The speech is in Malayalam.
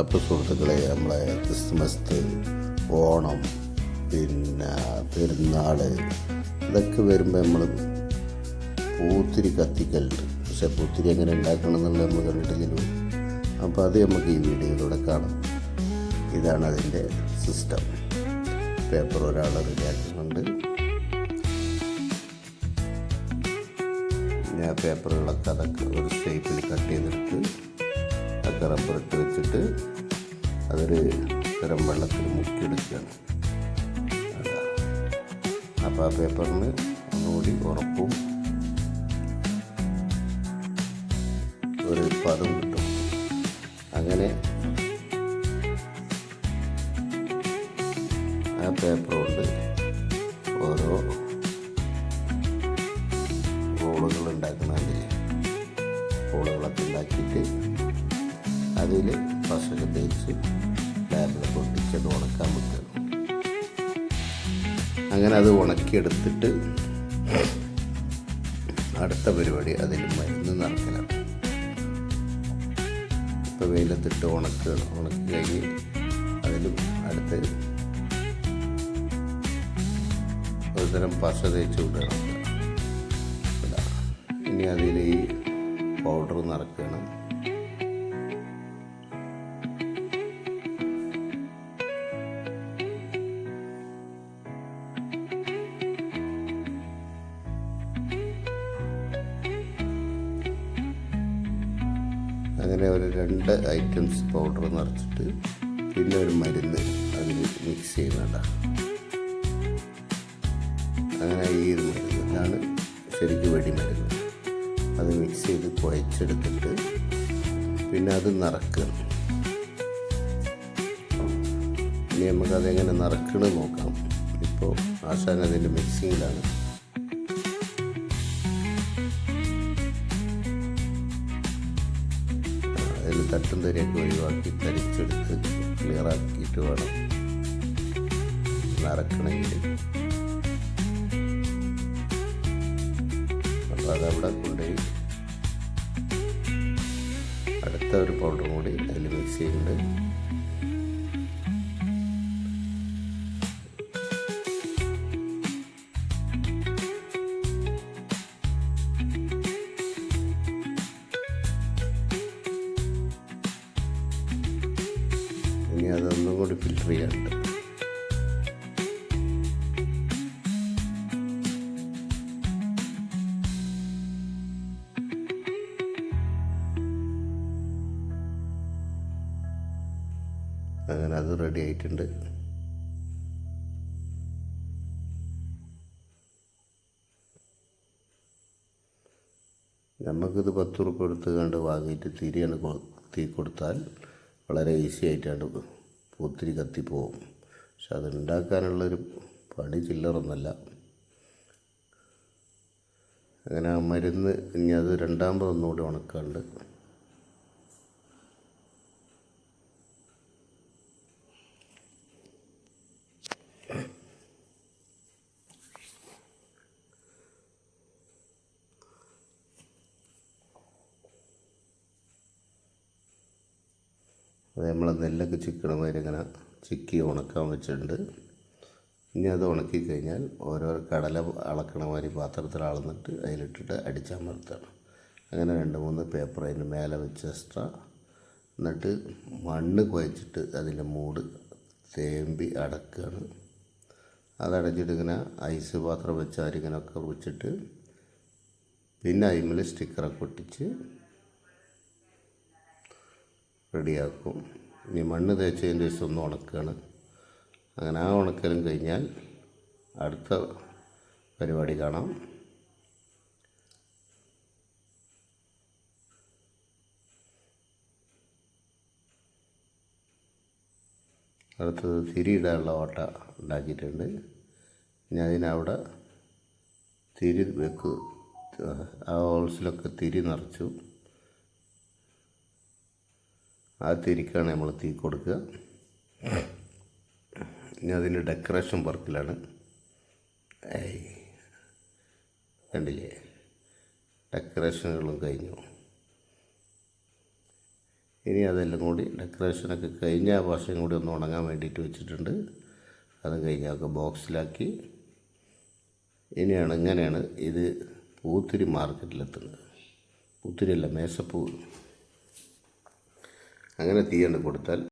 അപ്പോൾ സുഹൃത്തുക്കളെ നമ്മളെ ക്രിസ്മസ് ഓണം പിന്നെ പെരുന്നാൾ ഇതൊക്കെ വരുമ്പോൾ നമ്മൾ പൂത്തിരി കത്തിക്കലുണ്ട് പക്ഷേ പൂത്തിരി എങ്ങനെ ഉണ്ടാക്കണം എന്നുള്ളത് നമ്മൾ കണ്ടിട്ടില്ലല്ലോ. അപ്പോൾ അത് നമുക്ക് ഈ വീഡിയോയിലൂടെ കാണാം. ഇതാണ് അതിന്റെ സിസ്റ്റം. പേപ്പർ ഒരാൾ റെഡിയാക്കുന്നുണ്ട് ഞാൻ പേപ്പറുകളൊക്കെ അതൊക്കെ ഒരു ഷേപ്പിൽ കട്ട് ചെയ്തെടുത്ത് റബ്ബർ ഇട്ട് വെച്ചിട്ട് അതൊരു തരം വെള്ളത്തിൽ മുക്കിയെടുക്കുകയാണ്. അതാ. അപ്പോൾ ആ പേപ്പറിന് ഒന്നുകൂടി ഉറപ്പും ഒരു പദം കിട്ടും. അങ്ങനെ ആ പേപ്പർ കൊണ്ട് ഓരോ റോളുകൾ ഉണ്ടാക്കുന്നതിൽ റോളുകളൊക്കെ ഉണ്ടാക്കിയിട്ട് അതിൽ പശയൊക്കെ തേച്ച് പൊട്ടിച്ച് അത് ഉണക്കാൻ വെക്കണം അങ്ങനെ അത് ഉണക്കിയെടുത്തിട്ട് അടുത്ത പരിപാടി അതിൽ മരുന്ന് നടക്കണം. ഇപ്പോൾ വെയിലത്തിട്ട് ഉണക്കുകയാണ് ഉണക്കി കഴിഞ്ഞ് അടുത്ത് ഒരു തരം പശ തേച്ച് വിടണം. ഇനി അതിൽ ഈ പൗഡർ നിറക്കണം അങ്ങനെ ഒരു രണ്ട് ഐറ്റംസ് പൗഡർ നിറച്ചിട്ട് പിന്നെ ഒരു മരുന്ന് അതിൽ മിക്സ് ചെയ്യുന്നുണ്ട് അങ്ങനെ ഈ മരുന്ന് ഇതാണ് ശരിക്കും വെടിമരുന്ന് അത് മിക്സ് ചെയ്ത് കുഴച്ചെടുത്തിട്ട് പിന്നെ അത് നിറക്കണം ഇനി നമുക്കതെങ്ങനെ നിറക്കണമെന്ന് നോക്കാം. ഇപ്പോൾ ആശാൻ അതിന്റെ മിക്സിങ്ങിലാണ് അതിൽ തട്ടും തരിയൊക്കെ ഒഴിവാക്കി തരിച്ചെടുത്ത് ക്ലിയറാക്കിയിട്ട് വേണം. നടക്കണമെങ്കിൽ. അപ്പോൾ അതവിടെ കൊണ്ടുപോയി. അടുത്ത ഒരു പൗഡറും കൂടി അതിൽ മിക്സ് ചെയ്യുന്നുണ്ട് കൂടി ഫിൽറ്റർ ചെയ്യാറുണ്ട് അങ്ങനെ അത് റെഡി ആയിട്ടുണ്ട്. നമുക്കിത് പത്ത് ഉറുപ്പ് എടുത്ത് കണ്ട് വാങ്ങിയിട്ട് തിരിയാണ് തീ കൊടുത്താൽ വളരെ ഈസി ആയിട്ടാണ് പൂത്തിരി കത്തിപ്പോവും. പക്ഷെ അത് ഉണ്ടാക്കാനുള്ളൊരു പണി ചില്ലറൊന്നല്ല. അങ്ങനെ ആ മരുന്ന് ഇനി അത് രണ്ടാമത് ഒന്നുകൂടി അത് നമ്മൾ നെല്ലൊക്കെ ചിക്കണ മാതിരി ഇങ്ങനെ ചിക്കി ഉണക്കാൻ വെച്ചിട്ടുണ്ട്. ഇനി അത് ഉണക്കി കഴിഞ്ഞാൽ ഓരോ കടല അളക്കണ മാതിരി പാത്രത്തിൽ അളന്നിട്ട് അതിലിട്ടിട്ട് അടിച്ചമർത്തണം. അങ്ങനെ രണ്ട് മൂന്ന് പേപ്പർ അതിന്റെ മേലെ വെച്ച് എക്സ്ട്രാ എന്നിട്ട് മണ്ണ് കുഴച്ചിട്ട് അതിന്റെ മൂട് തേമ്പി അടക്കുകയാണ് അതടച്ചിട്ട് ഇങ്ങനെ ഐസ് പാത്രം വെച്ച് അരിങ്ങനൊക്കെ വെച്ചിട്ട് പിന്നെ അതിന്മേൽ സ്റ്റിക്കറൊക്കെ ഒട്ടിച്ച് റെഡിയാക്കും. ഇനി മണ്ണ് തേച്ചതിന്റെ ദിവസം ഒന്ന് ഉണക്കുകയാണ് അങ്ങനെ ആ ഉണക്കലും കഴിഞ്ഞാൽ അടുത്ത പരിപാടി കാണാം. അടുത്തത് തിരിയിടാനുള്ള ഓട്ട ഉണ്ടാക്കിയിട്ടുണ്ട്. ഇനി അതിനവിടെ തിരി വെക്കുക ആ ഹോൾസിലൊക്കെ തിരി നിറച്ചു. ആ തിരിക്കാണ് നമ്മൾ തീ കൊടുക്കുക. ഇനി അതിന്റെ ഡെക്കറേഷൻ വർക്കിലാണ്. കണ്ടില്ലേ? ഡെക്കറേഷനുകളും കഴിഞ്ഞു. ഇനി അതെല്ലാം കൂടി ഡെക്കറേഷനൊക്കെ കഴിഞ്ഞ ആ വർഷം കൂടി ഒന്ന് ഉണങ്ങാൻ വേണ്ടിയിട്ട് വെച്ചിട്ടുണ്ട്. അതും അത് കഴിഞ്ഞൊക്കെ ബോക്സിലാക്കി. ഇനിയാണ് ഇങ്ങനെയാണ് ഇത് പൂത്തിരി മാർക്കറ്റിലെത്തുന്നത്. പൂത്തിരിയല്ല മേശപ്പൂ. അങ്ങനെ തീയണ്ട് കൊടുത്താൽ